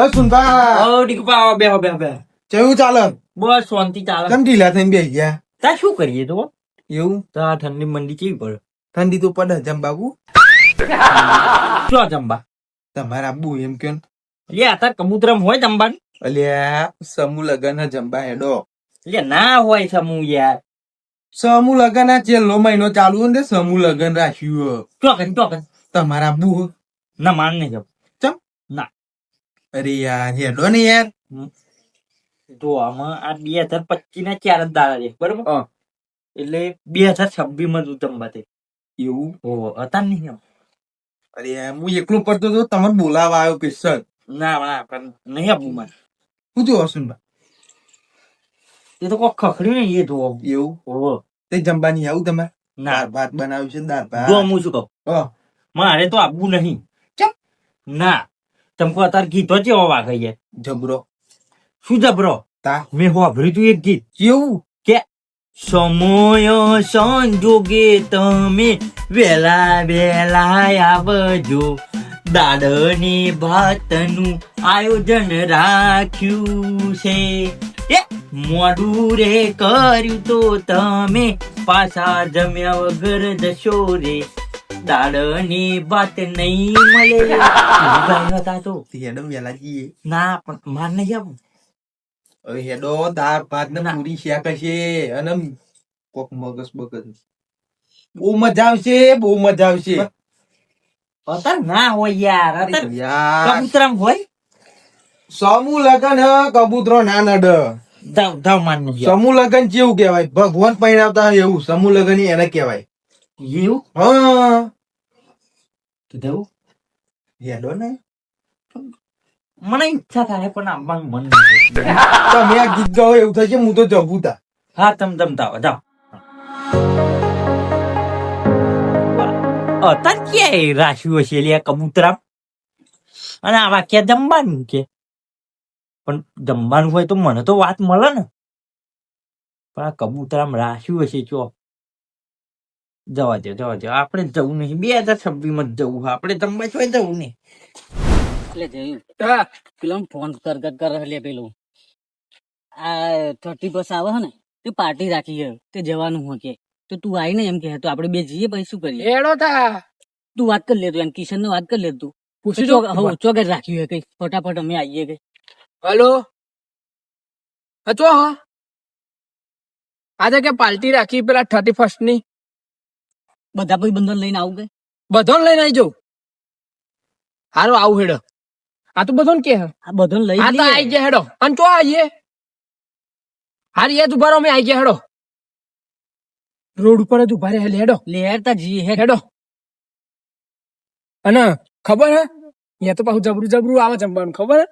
અરે સુનભા ઓ આવો બેહો બેહો બેહો. કેવું ચાલે? બસ શાંતિ ચાલે. કેમ ઢીલા થઈને બેસી ગયા? તા શું કરીએ તો એવું? તો આ ઠંડી મંડી કેવી પડે? ઠંડી તો પડે જમ બાબુ શું જમવા તમારા બુ એમ કે લે તાર કમુદ્રમ હોય જમવાનું અલ્યા સમૂહ લગન હે જંબા હેડો. લે ના હોય સમૂહ યાર. સમૂહ લગન આ છેલ્લો મહિનો ચાલુ ને સમૂહ લગન રાખ્યું હે. ચોકન ચોકન. તમારા બુ. ના માન ને ના અરે યાર હેડો ને યાર. આમાં આ બે હજાર પચીસ ના ચાર જ દાડા છે બરોબર? એટલે બે હજાર છવ્વીસમાં તું જમવા તે એવું? ઓ હતા નહીં અરે હું એકલું પડતો તો તમને બોલાવા આવ્યો પેશલ ના ના પણ નહીં આપવું મારે શું જોવો સુનભા એ તો કોઈ ખખડ્યું ને એ તો એવું? ઓહો તે જમવાની આવું તમારે ના. ભાત બનાવ્યું છે દાળ જો હું શું કહું? મારે તો આપવું નહીં. કેમ ના. તમકો અત્યારે ગીતો ચેવો વાગે છે? જબરો. શું જબરો? તા. મેં હોભર્યું તું એક ગીત. કેવું કે સમય સંજોગે તમે વેલા વેલા આવજો. દાડની ભાતનું આયોજન રાખ્યું છે. એ મોડું રે કર્યું તો તમે પાછા જમ્યા વગર જશો રે. દાડની વાત નહીં મળે હતા તો હેડો વેલા જઈએ ના પણ માર નહીં આવું હવે હેડો દાળ ભાત ને ના. પૂરી શાક હશે અને કોક મગસ બગસ બહુ મજા આવશે બહુ મજા આવશે અતર ના હોય યાર અતર કબૂતરામ હોય સમૂહ લગન હ કબૂતરો ના નડ સમૂહ લગન જેવું કેવાય ભગવાન પહેરાવતા એવું સમૂહ લગન એને કહેવાય એવું હા કીધું હેડો ને મને ઈચ્છા થાય પણ આવવાનું મન નથી તમે આ ગીત ગાઓ એવું થશે હું તો જવું તા હા તમ તમ તાવ જાઓ અત્યારે ક્યાંય રાખ્યું હશે લે કબૂતરામ અને આ વાક્ય જમવાનું કે પણ જમવાનું હોય તો મને તો વાત મળે ને પણ આ કબૂતરામ રાખ્યું હશે ચો જવા દો જવા દો આપણે જવું નહીં. બે હજાર છવ્વીસમાં જવું આપણે તમે છો જવું નહીં. એટલે જયું પેલો ફોન કર કર લે પેલું. આ થર્ટી બસ આવે ને તે પાર્ટી રાખી ગયો. તે જવાનું હોય કે તો તું આવી ને એમ કે તો આપણે બે જઈએ પછી શું કરીએ? એડો થા. તું વાત કરી લેતો એમ કિશન ને વાત કરી લેતો પૂછી જો. ચો- હો, ચોગર રાખ્યું હોય કઈ. ફટાફટ અમે આવીએ કઈ. હલો? હચો હા. આજે કે પાર્ટી રાખી પેલા થર્ટી ફર્સ્ટની બધા ભાઈ બંધન લઈને આવું કે? બધો લઈને આવી જાઉં. હારું આવું હેડો. આ તો બધો કે. આ બધું લઈ આ તો. આઈ ગયા હેડો. અને ચો આવીએ હારી એ જ ઊભા રહો અમે આઈ ગયા હેડો. રોડ ઉપર જ ઊભા રહે હેડો. લેરતા જી હે. હેડો. અને ખબર હે? અહીંયા તો પાછું જબરું જબરું આવે જમવાનું ખબર હે?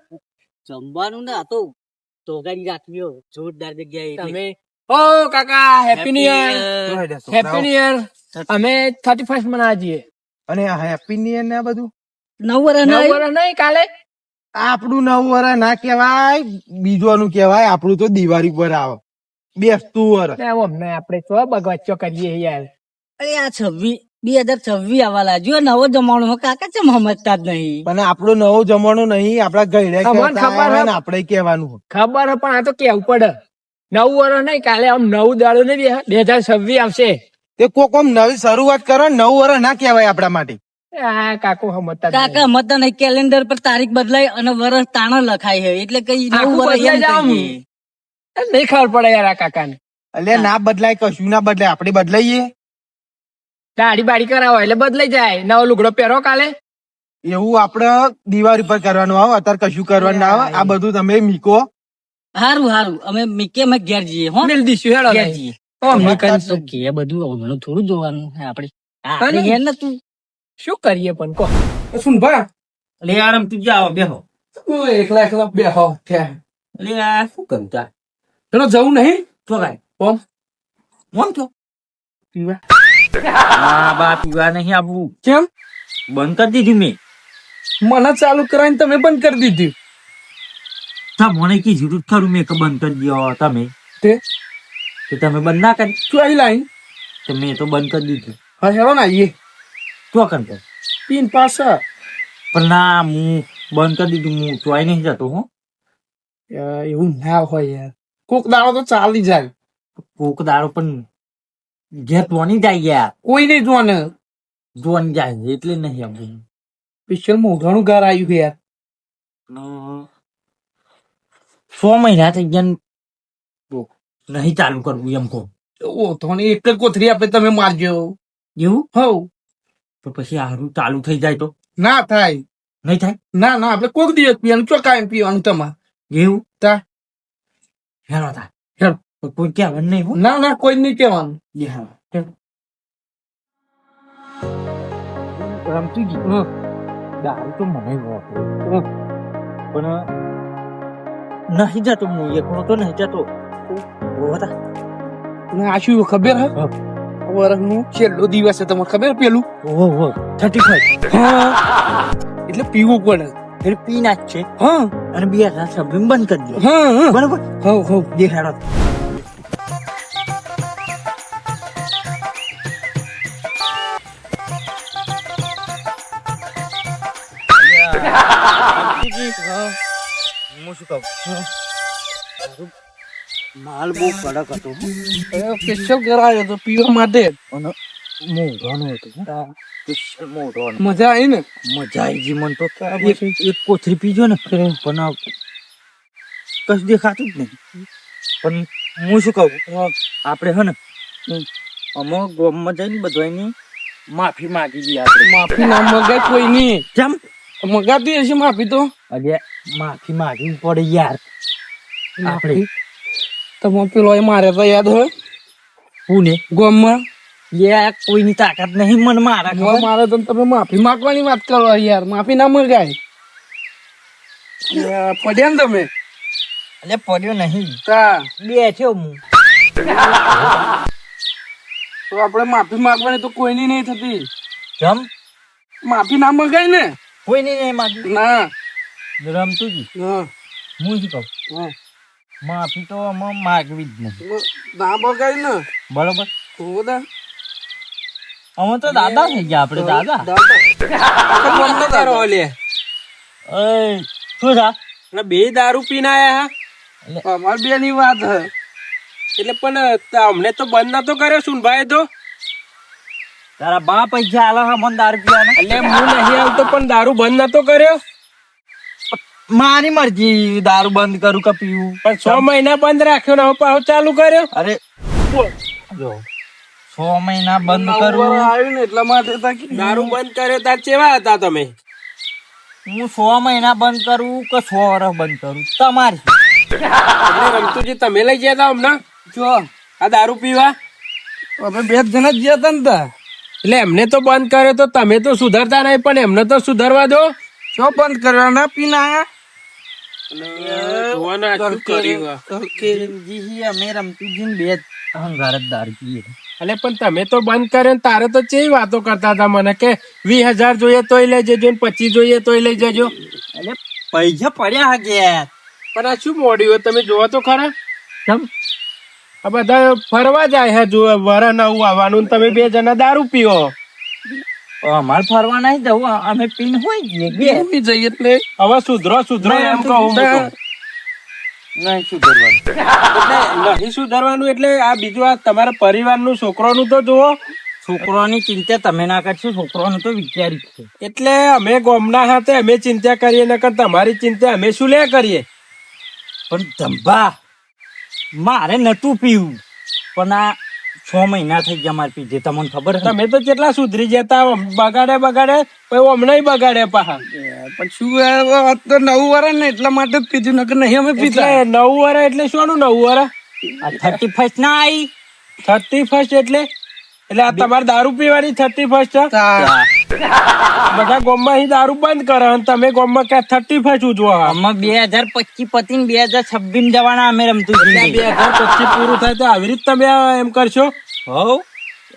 જમવાનું ને આ તો તોગાડી રાખવી. જોરદાર જગ્યાએ. તમે ઓ કાકા happy new year happy new year અમે થર્ટી ફર્સ્ટ મનાવા જઈએ અને આ હેપી ન્યુ યર ને આ બધું? નવ વર્ષ નવ વર્ષ નહીં કાલે? આપણું નવું વર્ષ ના કહેવાય બીજોનું કહેવાય આપણું તો દિવાળી પર આવે. બેસતું વર ને અમને આપણે તો બગવાચો કરીએ યાર. અરે આ છવ્વીસ બે હજાર છવ્વીસ આવવા લાગ્યો. નવો જમાનો કાકા છે સમજતા જ નહીં. પણ આપણો નવો જમાનો નહીં આપડા ગયડે ખબર આપડે આપણે કહેવાનું ખબર હે પણ આ તો કેવું પડે. નવ વર્ષ નહીં કાલે આમ નવ દાડો ને બે હજાર છવ્વીસ આવશે. તે કોક આમ નવી શરૂઆત કરો ને વર્ષ વર ના કહેવાય આપણા માટે. આ કાકો સમજતા કાકા મત નહીં કેલેન્ડર પર તારીખ બદલાય અને વર્ષ તાણા લખાય છે એટલે કઈ નવું વર્ષ. નહીં ખબર પડે યાર આ કાકાને. એટલે ના બદલાય કશું ના બદલાય આપણે બદલાઈએ. દાઢી બાડી કરાવો એટલે બદલાઈ જાય. નવો લુગડો પહેરો કાલે. એવું આપડે દિવાળી પર કરવાનું આવે અત્યારે કશું કરવાનું ના આવે. આ બધું તમે મીકો. હારું હારું. અમે મિકે અમે ઘેર જઈએ હો? મિલ દીશું હેડો ઘેર જઈએ. ઓ, અમને તો કે બધું હમણાં થોડું જોવાનું હે આપણે. હા, આપણે ઘેર ને તું શું કરીએ પણ કો. સુન ભા લે આરામ તું જાવ બેહો. તું એકલા એકલા બેહો ત્યાં લે આ શું કરું તાર ચલો જવું નહીં? તો કાંઈ ઓમ. ઓમ તો પીવા. હા બા પીવા નહીં આવું. કેમ? બંધ કરી દીધું મેં. મને ચાલુ કરાવીને તમે બંધ કરી દીધી. તા મને કીધું તું ખરું મેં કે બંધ કરી દો તમે. તે? તો તમે બંધ ના કરી. શું આવી લાઈન? તો મેં તો બંધ કરી દીધું. હા હેરો ને આવીએ તો કર પીન પાછા. પણ ના હું બંધ કરી દીધું હું ચોઈ નહીં જતો હું. એવું ના હોય યાર. કોક દાડો તો ચાલી જાય. કોક દાડો પણ ઘેર તોની જાય યાર કોઈ નહીં જોવાને. જોવાની જાય એટલે નહીં આવું. સ્પેશિયલ મોઢાનું ઘર આવ્યું યાર. યાર સો મહિના થઈ ગયા નહીં ચાલુ કરવું એમ કહું. ઓ તો એક જ કોથરી આપે તમે મારજો. એવું? હવ. તો પછી હારું ચાલુ થઈ જાય તો? ના થાય. નહીં થાય? ના ના આપણે કોક દિવસ પીવાનું ચોકાય પીવાનું તમારે. એવું? તા. હેરો થાય હેરો. કોઈ કહેવાનું નહીં ના ના કોઈ નહીં કહેવાનું. રમતું ગયું. હં. દારૂ તો મને વાપરે. પણ નહીં જતો હું એકલો તો નહીં જતો હોતા અને આ શું ખબર હે હા. વરસનું છેલ્લો દિવસ તમને ખબર પેલું ઓહો હો થર્ટી ફાઈવ હા એટલે પીવું પડે એટલે પી નાખ છે હા અને બે હજાર છવ્વીસ બંધ કરી દો હા બરાબર હો હો બે હેડો હું શું કહું માલ બહુ કડક હતો સ્પેશિયલ કરાયો હતો પીવા માટે. અને મોઢાનો હતો સ્પેશિયલ મોઢાનો મજા આવી ને? મજા આવી જી મન તો. એક કોથરી પીજો ને પણ કશું દેખાતું જ નહીં. પણ હું શું કહું? આપણે હે ને અમો ગામમાં જઈને બધાની માફી માંગી દઈએ આપણે. માફી ના મગે કોઈની કેમ મગાતી હશે માફી તો. અરે માફી માફી પડે યાર. આપણે તમે પેલો એ મારે તો યાદ હોય? પુણે ગોમમાં? યાર કોઈની તાકાત નહીં મને મારા? મારે તો તમે માફી માંગવાની વાત કરો યાર. માફી ના મગાય. પડ્યા ને તમે? એટલે પડ્યો નહીં. તા. બેઠ્યો હું. તો આપણે માફી માંગવાની તો કોઈની નહીં થતી. જમ. માફી ના મગાય ને? કોઈની નહીં માગી. ના. રમતું જી. હા. હું શું કહું? માફી તો અમે માગવી જ નહીં. ના મગાય ને. બરોબર? તો બધા. અમે તો દાદા થઈ ગયા આપણે દાદા. એ શું થા બે દારૂ પીને આયા હા? અમાર બે ની વાત એટલે પણ અમને તો બંધ નતો કર્યો સુનભાઈ તો. તારા બા પૈસા આલા હા મને દારૂ પીવાના એટલે હું નહીં આવતો પણ દારૂ બંધ નતો કર્યો. મારી મરજી દારૂ બંધ કરું કે પીવું? પણ છ મહિના બંધ રાખ્યો ને હવે પાછો ચાલુ કર્યો. અરે જો છ મહિના બંધ કરું. આવ્યું ને એટલા માટે તા દારૂ બંધ કર્યો તાર ચેવા હતા તમે? હું છ મહિના બંધ કરું કે સો વર્ષ બંધ કરું? તમારી. રમતુજી તમે લઈ ગયા હતા હમણાં? જો. આ દારૂ પીવા? અમે બે જણા જ ગયા હતા ને તા. એટલે એમને તો બંધ કર્યો તો તમે તો સુધરતા નહીં પણ એમને તો સુધરવા દો. ચો બંધ કરવાના? પીના શું એટલે પણ તમે તો બંધ કર્યો ને તારે તો ચેવી વાતો કરતા હતા મને કે વીસ હજાર જોઈએ તોય લઈ જજો ને પચીસ જોઈએ તોય લઈ જજો. એટલે પૈસા પડ્યા હા ઘેર પણ આ શું મોડ્યું તમે જોવો તો ખરા. આ બધા ફરવા જાય હે જો વરા નવું આવવાનું તમે બે જણા દારૂ પીઓ. અમારે ફરવા નહીં જવું અમે પીન હોય જઈએ બે જઈએ એટલે? હવે સુધરો સુધરો એમ કહું નહીં સુધરવાનું. એટલે નહીં સુધરવાનું એટલે આ બીજું આ તમારા પરિવારનું છોકરોનું તો જુઓ. છોકરોની ચિંતા તમે ના કરશો છોકરોનું તો વિચારી છે. એટલે અમે ગોમના હાથે અમે ચિંતા કરીએ નકર તમારી ચિંતા અમે શું લે કરીએ? પણ ધંભા મારે નતું પીવું. પણ આ છ મહિના થઈ ગયા મારે પીધે. તમને ખબર છે તમે તો કેટલા સુધરી જતા બગાડે બગાડે પછી હમણાં બગાડે પાછા. પણ શું તો નવું ને એટલા માટે જ પીધું નકર નહીં અમે પીતા એટલે નવ વરા એટલે શું નવ વરા થર્ટી ફર્સ્ટ ના આવી થર્ટી ફર્સ્ટ એટલે? એટલે આ તમારે દારૂ પીવાની થર્ટી ફર્સ્ટ. બધા ગોમમાં અહીં દારૂ બંધ કરે અને તમે ગોમમાં ક્યાં થર્ટી ફાઈવ ઉજવો અમે બે હજાર પચીસ પતિ બે હજાર છવ્વીસ જવાના અમે રમતું બે હજાર પચીસ પૂરું થાય તો આવી રીતે તમે એમ કરશો? હો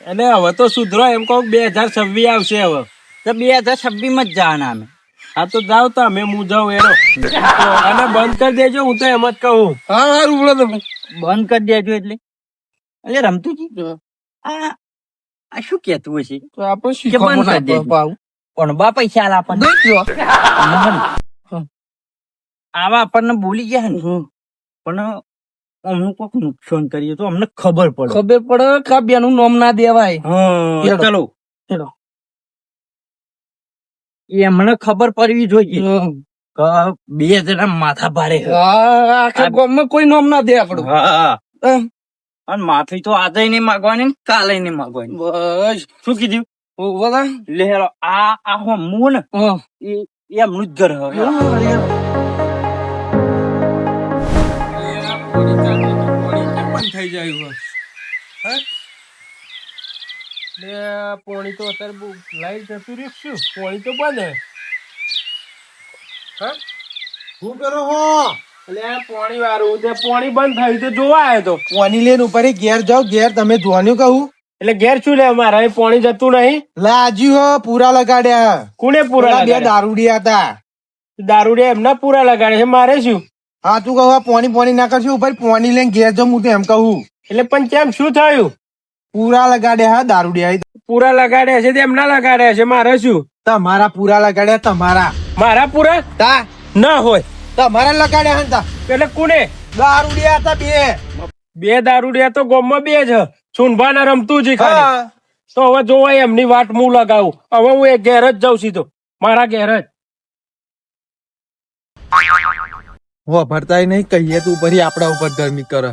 અને હવે તો સુધરો એમ કહું બે હજાર છવ્વીસ આવશે હવે. તો બે હજાર છવ્વીસમાં જ જવાના અમે. હા તો જાઓ અમે હું જાઉં એનો. અને બંધ કરી દેજો હું તો એમ જ કહું. હા હા બોલો તમે. બંધ કરી દેજો એટલે. એટલે રમતું જી આ આ શું કેતું હશે? તો આપણે કે શીખવા કરી દેજો. પણ બા પૈસા આલા આપણને આવા આપણને બોલી ગયા ને. પણ અમુક કોક નુકસાન કરીએ તો અમને ખબર પડે. ખબર પડે કે આ નામ ના દેવાય. હા હેડો. ચલો. એમને અમને ખબર પડવી જોઈએ બે જણા માથા ભારે આખા ગામમાં કોઈ નામ ના દે આપણું. અને માફી તો આજે નહીં માગવાની ને કાલે નહીં માગવાની. બસ. શું કીધું? બોલા? લે હેલો આ આ હું ને એ એમનું જ ઘર હવે. થઈ જાય હે? લે, પોણી તો અત્યારે બહુ લાઈટ જતું રહ્યું શું પોણી તો બંધ હે. હા? શું કરો હો? પોણી વાળું. તે પોણી બંધ થયું તે જોવા આવ્યો તો. પોની લઈને ઉપર ઘેર જાઓ ઘેર તમે જોવાનું કહું. એટલે ઘેર શું લે મારા પોણી જતું નહીં. લાજ્યું હો પૂરા લગાડ્યા. કોને પૂરા બે દારૂડિયા હતા. દારૂડિયા એમના પૂરા લગાડે છે મારે શું? હા તું કહું પોણી પોની ના કરશું ઉપર પોની લઈને ઘેર જાઉં હું તો એમ કહું. એટલે પણ કેમ શું થયું? પૂરા લગાડ્યા હા દારૂડિયા પૂરા લગાડ્યા છે તે એમના લગાડ્યા છે મારે શું? તમારા પૂરા લગાડ્યા તમારા. મારા પૂરા? તા. ના હોય. તમારા લગાડ્યા હે એટલે કોને? દારૂડિયા હતા બે. બે દારૂડિયા તો ગામમાં બે જ સુનભાના રમતું જ ખાલી. તો હવે જોવાય એમની વાટ હું લગાવું. હવે હું એ ઘેર જ જાઉં સીધો. મારા ઘેર જ. વાપરતાય નહીં કહીએ તું ભરી આપણા ઉપર ગરમી કર.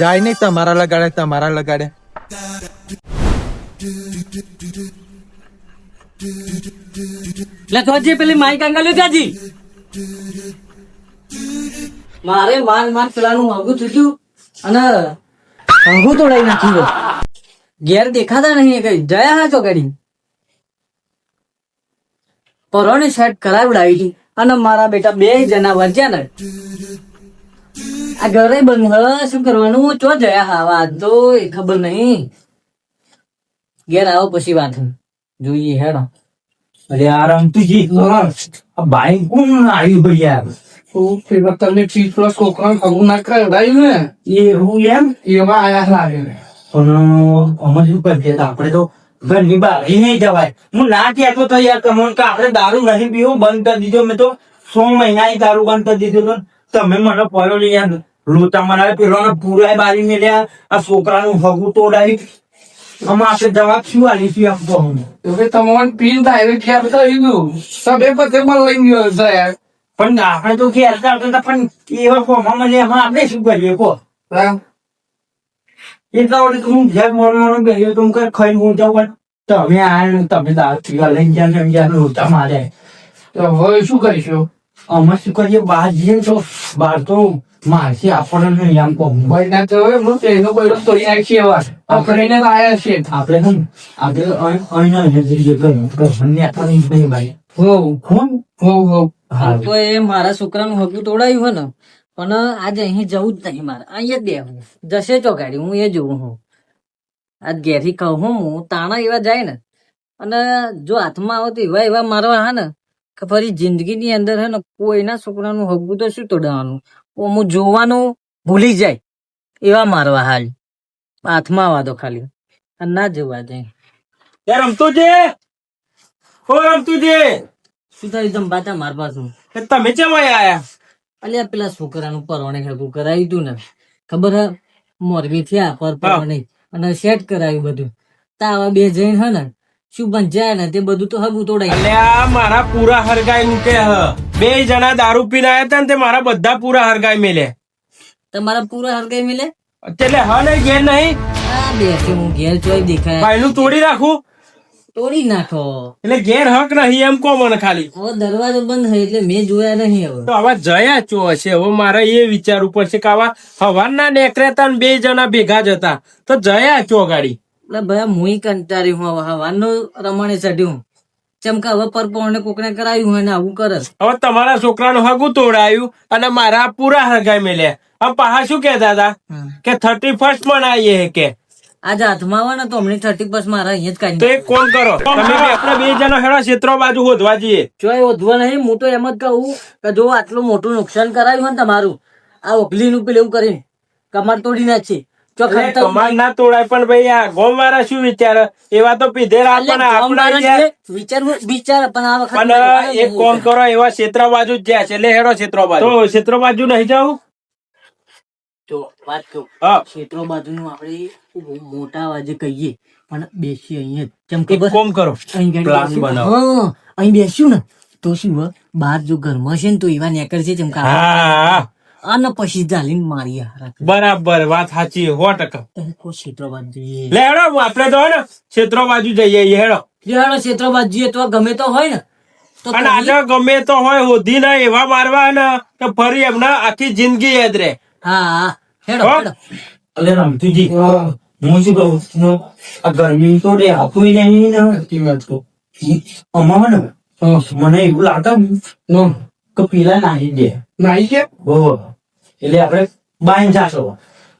જાય નહીં તમારા લગાડે તમારા લગાડે. લખવાજી પેલી માઈક આંગલ્યો ત્યાંજી મારે માન માન પેલાનું હગું થયું અને હગું તોડાઈ નાખ્યું ઘેર દેખાતા નહીં કઈ. જયા હા ગાડી પરોની સેટ કરાવડાવી હતી અને મારા બેટા બે જણા વંચ્યા ને. આ ઘરે બંધ શું કરવાનું? ચો જયા હા? વાત તો એ ખબર નહીં. ઘેર આવો પછી વાત. જોઈએ હેડો. અરે આ રમતુજી આ બાઈક કોણ આવ્યું ભાઈ યાર? તમને ત્રીસ પ્લસ છોકરા ખબર ના કરાયું ને? એ એમ? એવા આયા લાગે પણ અમે શું કરીએ આપણે તો ઘરની બહાર નહીં જવાય. હું ના કહેતો તો યાર તમને કે આપણે દારૂ નહીં પીવું બંધ કરી દીધો. મેં તો સો મહિના દારૂ બંધ કરી દીધો તો તમે મને પડ્યો યાર. લોટા મારા પેલો પૂરા બારી મેળ્યા આ છોકરાનું હગું તોડાવી અમે આપણે જવાબ શું આલીશું એમ તો? હવે તમારે પીન ડાયરેક્ટ ઘેર થઈ ગયું સબે પતે પણ લઈ ગયો યાર. પણ આપણે તો ઘેર હતા પણ એવા ફોર્મમાં મળે એમાં આપણે શું કરીએ હા. એટલા માટે હું ઘેર મોડું ગયો તો હું કઈ ખાઈને હું જાઉં તમે આ તમે પીવા લઈને ગયા ને ગયા લોટા મારે. તો હવે શું કરીશું? અમે શું કરીએ બહાર જઈએ તો બહાર તો મારશે આપણને નહીં આમ કહું. ના તો હું તેનો કોઈ તોડી નાખીએ વાત? આપણે એને લાયા છે આપણે છે આપણે અહીં અહીં અહીં જઈએ ઘરે નહીં ભાઈ. હો? કોણ હો હો. તો એ મારા છોકરાનું હગું તોડાયું ને પણ આજે અહીં જવું જ નહીં મારે. અહીંયા બેહું જશે ચોગાડી હું એ જોઉં હું. આજ ઘેરથી કહું હું તાણા એવા જાય ને અને જો હાથમાં આવે તો એવા એવા મારવા હા ને કે ફરી જિંદગીની અંદર હે ને કોઈના છોકરાનું હગું તો શું તોડવાનું? હું જોવાનું ભૂલી જાય. એવા મારવા હાલ. હાથમાં વાદો ખાલી. અને ના જોવા જાય રમતું છે ઓ રમતું છે શું થયું? તમે બાતા માર પાછું. તમે ચેમ આયા? અલ્યા પેલા છોકરાનું પરવાણે ખડકું કરાવ્યું તું ને. ખબર હે? મોરબી થયા પર પરવાણે. અને સેટ કરાવ્યું બધું. તાવા બે જઈને હે ને શું બંજાય ને? તે બધું તો હગું તોડાય મારા પૂરા હરગાઈ મૂકે હ. બે જણા દારૂ પીને આયા હતા ને તે મારા બધા પૂરા હરગાઈ મેલે. તમારા પૂરા હરગાઈ મેલે? એટલે હ નહીં ઘેર નહીં? આ બેસે હું ઘેર જોઈ દેખાય. ભાઈનું તોડી રાખું તોડી નાખો. એટલે ઘેર હક નહીં એમ કો મને ખાલી. હવે દરવાજો બંધ હોય એટલે મેં જોયા નહીં હવે. તો આવા જયા ચો હશે હવે મારે એ વિચારવું પડશે કે આવા હવાના નેકરેતા ને બે જણા ભેગા જ હતા. તો જયા ચો ગાડી. એટલે ભાઈ હું કંટાળી હું હવે હવાનું રમણે ચડ્યું ચમકા હવે પરપોણે કોકને કરાયું હોય ને આવું કરે. હવે તમારા છોકરાનું હગું તોડાયું અને મારા પૂરા હગાઈ મેલ્યા. હવે પાહા શું કે દાદા કે થર્ટી ફર્સ્ટ મનાઈએ કે. આજે હાથમાં આવે ને તો હમણાં થર્ટી ફર્સ્ટ મારા અહીંયા જ કાઢી તો એક કોણ કરો? તમે આપણે બે જણા હેડા ક્ષેત્રો બાજુ હોદવા જઈએ. ચોય ઓધવા નહીં હું તો એમ જ કહું કે જો આટલું મોટું નુકસાન કરાયું હોય ને તમારું આ ઓગલીનું પેલું એવું કરીને કમર તોડી એટલે કમાલ ના તોડાય પણ ભાઈ આ ગોમ વાળા શું વિચારે? એવા તો પીધેલા પણ આપણા યાર વિચાર પણ આ વખત પણ એક કોમ કરો એવા ક્ષેત્ર બાજુ જ જ્યાં છે એટલે હેડો ક્ષેત્ર બાજુ. તો ક્ષેત્ર બાજુ નહીં જાવ જો વાત કહું ક્ષેત્રો બાજુનું આપણે મોટા અવાજે કહીએ પણ બેસી અહીંયા. જેમ કે કોમ કરો. બનાવો. અહીં બેસ્યું ને. તો શું બહાર જો ઘરમાં છે ને તો એવા નેકર છે જેમ કે હા. અને પછી જાલીન મારી બરાબર વાત સાચી સો ટકા. બાજુ જઈએ લે હેડો આપણે તો હે ને ક્ષેત્ર બાજુ જઈએ હેડો. હેડો ક્ષેત્રો બાજુ જઈએ તો ગમે તો હોય ને. અને આજે ગમે તો હોય હોધી ના એવા મારવા ને તો ફરી એમને આખી જિંદગી યાદ રહે. હા હા. હેડો. હો? અલે રમતુજી હું શું કહું છું? આ ગરમી તો રે આપું નહીં ને. સાચી વાત કહું. અમાર ને મને એવું લાગે. કે પેલા નાહી દે. નાહી કે? બહુ એટલે આપણે બાઈન જાશો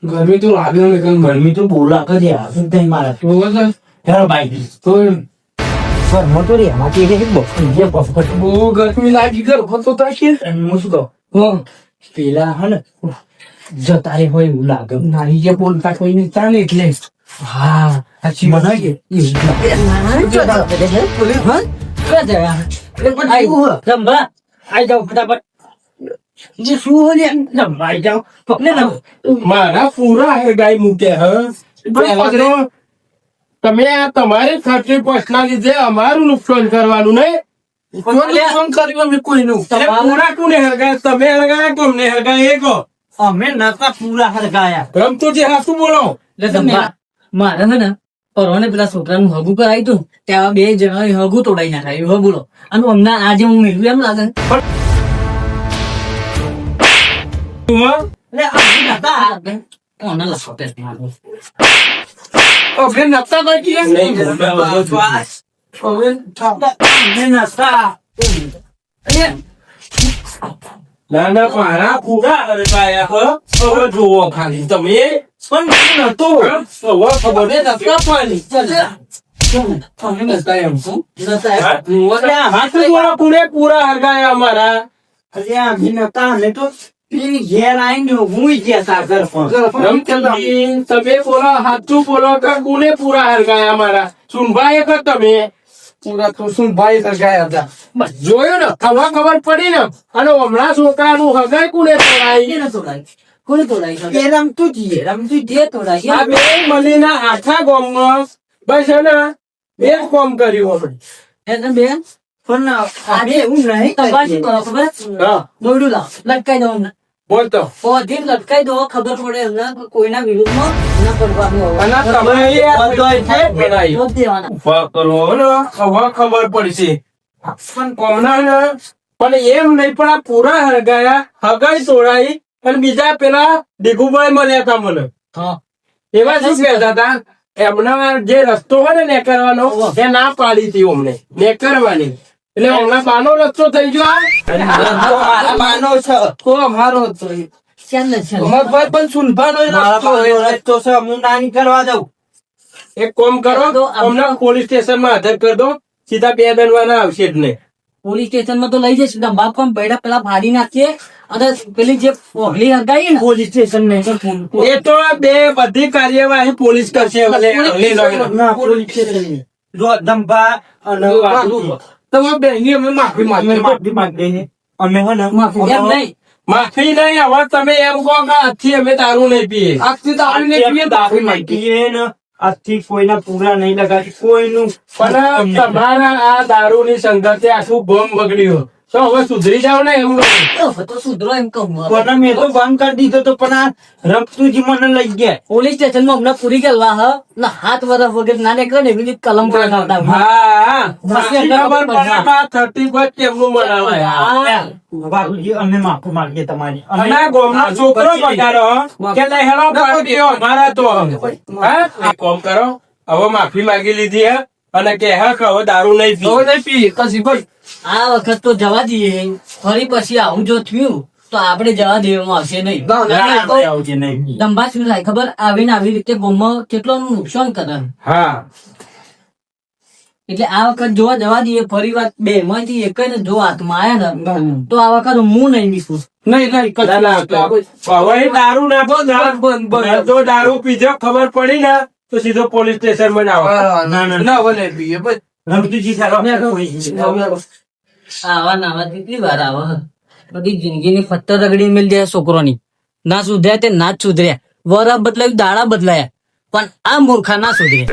ગરમી તો લાગે ને ગરમી તો બહુ લાગે છે શું થાય મારા? જ હેરો બાઈક તો ઘરમાં તો રે એમાંથી રે બફ જે બફ બહુ ગરમી લાગી ગયો હતો તો કે અને હું શું કહું? પેલા હે ને જતા રે હોય એવું લાગે. નાની કે બોલતા કોઈ ને ચાલે એટલે. હા સાચી મને કે પણ આઈ જાઓ ફટાફટ. જે શું હોય આઈ જાઓ પકડે મારા પૂરા હે ગાય મૂકે હ તો તમે આ તમારી ખર્ચી પછના લીધે અમારું નુકસાન કરવાનું ને નુકસાન કર્યું કોઈનું પૂરા કોને હરગાય તમે હરગાય કોમને હરગાય એ કહો અમે નતા પૂરા હરગાયા રમતુજી હાસુ બોલો મારે હે ને પરવાને પેલા છોકરાનું હગું કરાયું હતું ત્યાં બે જણા હગું તોડાઈ નાખાયું બોલો અને અમને આજે હું મેળવ્યું એમ લાગે ના ના મારા પૂરા હરગાયા હ હવે જુઓ ખાલી તમે પણ હું નતો હવે ખબર નહીં નતા પાણી અમે નતા એમ શું નતા હાથ હાસુ બોલો કોને પૂરા હરગાયા અમારા અરે અમે નતા અમે તો તમે બોલો સાચું બોલો કે કોને પૂરા હરગાયા મારા? સુનભાઈ કે તમે? પૂરા તો સુનભાઈ ભાઈ ગયા હતા. જોયું ને ખબર ખબર પડી ને. અને હમણાં છોકરાનું હગાય કોને તોડાઈ કોને તોડાઈ? એ રમતું જઈએ રમતું જે તોડાઈ આ બે મળીને આખા ગામમાં. બસ હે ને બે કામ કર્યું આપણે એને બે પણ આજે એવું નહીં તમારે ખબર? હા. દોરડું લાવ લટકાઈ દો બોલતો પોધી લટકાઈ દો ખબર પડે એમને કોઈના વિરુદ્ધમાં ન કરવાનું હોય. અને તમે બધાય છે બનાવી. દેવાના. ઊભા કરો ને હવે ખબર પડશે. પણ કોમના ને પણ એમ નહીં પણ આ પૂરા હરગાયા હગાઈ તોડાઈ અને બીજા પેલા દીગુભાઈ મળ્યા હતા મને. એવા શું કહેતા હતા? એમના જે રસ્તો હોય ને કરવાનો એ ના પાડી હતી અમને નેકરવાની. એટલે હમણાં બાનો રસ્તો થઈ ગયો મારા માનો છે. તો અમારો હતો ભાઈ પણ સુનભાનો રસ્તો હોય. માનો રસ્તો છે હું ના નહીં કરવા દઉં. એક કોમ કરો તો પોલીસ સ્ટેશનમાં હાજર કરી દો. સીધા બે દંડવાના આવશે જ નહીં પોલીસ સ્ટેશનમાં તો લઈ જઈશ. ડબ્બા પણ પૈડા પેલા ભાડી નાખીએ અને પેલી જે ઓગળી હગાઈ ને પોલીસ સ્ટેશન ને એ તો બે બધી કાર્યવાહી પોલીસ કરશે. જો ધંભા અને વાતું. તમે બેની અમે માફી માંગીએ માફી માંગીએ. અમે હે ને માફી એમ નહીં માફી નહીં હવે તમે એમ કહો કે આજથી અમે દારૂ નહીં પીએ આજથી તો આવીને પીએ માફી માંગીએ પીએ ને આજથી કોઈના પૂરા નહીં લગાડી કોઈનું પણ તમારા આ દારૂની સંગતે આખું બોમ્બ બગડ્યું તો હવે સુધરી જાવ ને એવું તો સુધરો એમ કહું પણ મેં તો બંધ કરી દીધો તો પણ આ રમતુજી મને લઈ ગયા. પોલીસ સ્ટેશનમાં હમણાં પૂરી ગયેલા હ? ના હાથ વરસ વગર ના નીકળે ને એવી કલમ પર આવતા હા પછી પછી ખબર પડે કે આ 31 કેમનું મનાવાય હા. બાપુજી અમે માફી માંગીએ તમારી. અને આ છોકરો બગાડો કે લઈ હેલો અમારા તો હા? એક કરો. હવે માફી માંગી લીધી હે? અને કે હા કહો દારૂ નહીં પી. નહીં પી. કશી ભાઈ આ વખત તો જવા દઈએ. ફરી પછી આવું જો થયું તો આપણે જવા દેવામાં આવશે નહીં. દંભા શું થાય. ખબર? આવીને આવી રીતે ગોમમાં કેટલો નુકસાન કરે હા. એટલે આ વખત જોવા જવા દઈએ. ફરી વાત બે માંથી એક ને જો હાથમાં આવ્યા ને તો આ વખત હું નહીં નીકળું નહીં નહીં. હવે દારૂ ના. બંધ બંધ બંધ. જો દારૂ પીધો ખબર પડી ને તો સીધો પોલીસ સ્ટેશનમાં આવો. ના ના. ના ભલે પીએ રમતુજી ચાલો આવા નાવા કેટલી વાર આવે રગડી મેલ દે છોકરોની. ના સુધર્યા તે ના જ સુધર્યા. વરા બદલાયું, દાડા બદલાયા. પણ આ મૂર્ખા ના સુધરે